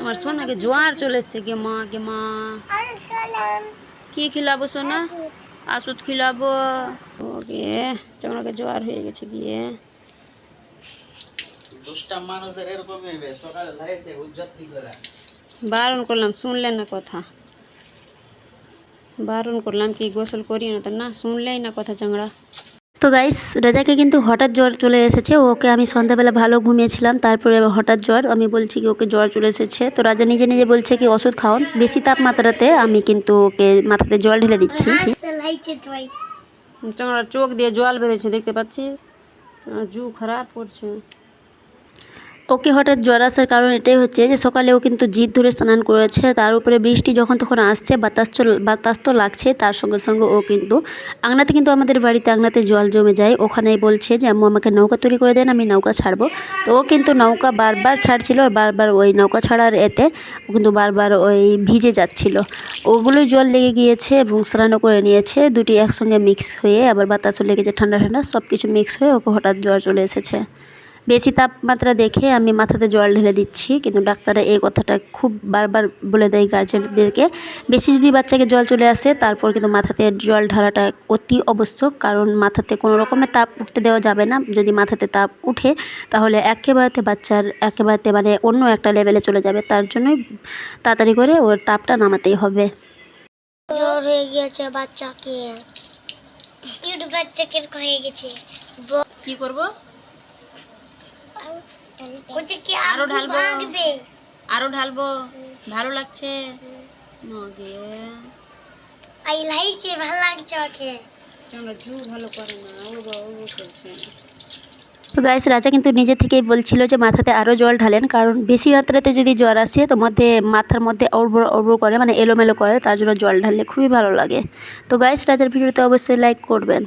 আমার সোনাকে জোয়ার চলে এসছে। গে মা গে মা? কি খিলাবো সোনা? আসুদ খিলাবো। ওকে চামড়াকে জোয়ার হয়ে গেছে গিয়ে। বারণ করলাম শুনলেন না কথা? বারণ করলাম কি গোসল করি না তো না শুনলেই না কথা চাংড়া। তো গাইস রাজাকে কিন্তু হঠাৎ জ্বর চলে এসেছে। ওকে আমি সন্ধ্যাবেলা ভালো ঘুমিয়েছিলাম তারপরে হঠাৎ জ্বর। আমি বলছি কি ওকে জ্বর চলে এসেছে। তো রাজা নিজে নিজে বলছে কি ওষুধ খাওন বেশি তাপমাত্রাতে আমি কিন্তু ওকে মাথাতে জল ঢেলে দিচ্ছি। চোখ দিয়ে জল বেরোচ্ছে দেখতে পাচ্ছিস? জু খারাপ করছে। ওকে হঠাৎ জ্বর আসার কারণ এটাই হচ্ছে যে সকালে ও কিন্তু জিদ ধরে স্নান করেছে, তার উপরে বৃষ্টি যখন তখন আসছে, বাতাস বাতাস তো লাগছে, তার সঙ্গে সঙ্গে ও কিন্তু, আংনাতে কিন্তু আমাদের বাড়িতে আংনাতে জল জমে যায়, ওখানেই বলছে যে, আম্মু, আমাকে নৌকা তৈরি করে দেন, আমি নৌকা ছাড়বো। তো ও কিন্তু নৌকা বারবার ছাড়ছিল, আর বারবার ওই নৌকা ছাড়ার এতে ও কিন্তু বারবার ওই ভিজে যাচ্ছিল। ওগুলোই জল লেগে গিয়েছে এবং স্নানও করে নিয়েছে, দুটি একসঙ্গে মিক্স হয়ে আবার বাতাসও লেগেছে ঠান্ডা ঠান্ডা সব কিছু মিক্স হয়ে ওকে হঠাৎ জ্বর চলে এসেছে। বেশি তাপমাত্রা দেখে আমি মাথাতে জল ঢেলে দিচ্ছি কিন্তু ডাক্তাররা এই কথাটা খুব বারবার বলে দেয় গার্জেনদেরকে বেশি যদি বাচ্চাকে জল চলে আসে তারপর কিন্তু মাথাতে জল ঢালাটা অতি আবশ্যক কারণ মাথাতে কোনো রকমের তাপ উঠতে দেওয়া যাবে না। যদি মাথাতে তাপ উঠে তাহলে একেবারেতে বাচ্চার একেবারেতে মানে অন্য একটা লেভেলে চলে যাবে। তার জন্যই তাড়াতাড়ি করে ওর তাপটা নামাতেই হবে। জ্বর হয়ে গিয়েছে বাচ্চাকে। কিউট বাচ্চা কীরকম হয়ে গেছে। কি করব? বলছে কি আরও ঢালবো? আরও ঢালবো। ভালো লাগছে। মগে আই লাইছে ভালো লাগছে ওকে। জু ভালো করে না উড়বো উড়বো করছে। তো গাইস রাজা কিন্তু নিজে থেকেই বলছিল যে মাথাতে আরও জল ঢালেন কারণ বেশি মাত্রাতে যদি জ্বর আসে তো মধ্যে মাথার মধ্যে অড়বড় অর্বর করে মানে এলোমেলো করে তার জন্য জল ঢাললে খুবই ভালো লাগে। তো গাইস রাজার ভিডিওতে অবশ্যই লাইক করবেন।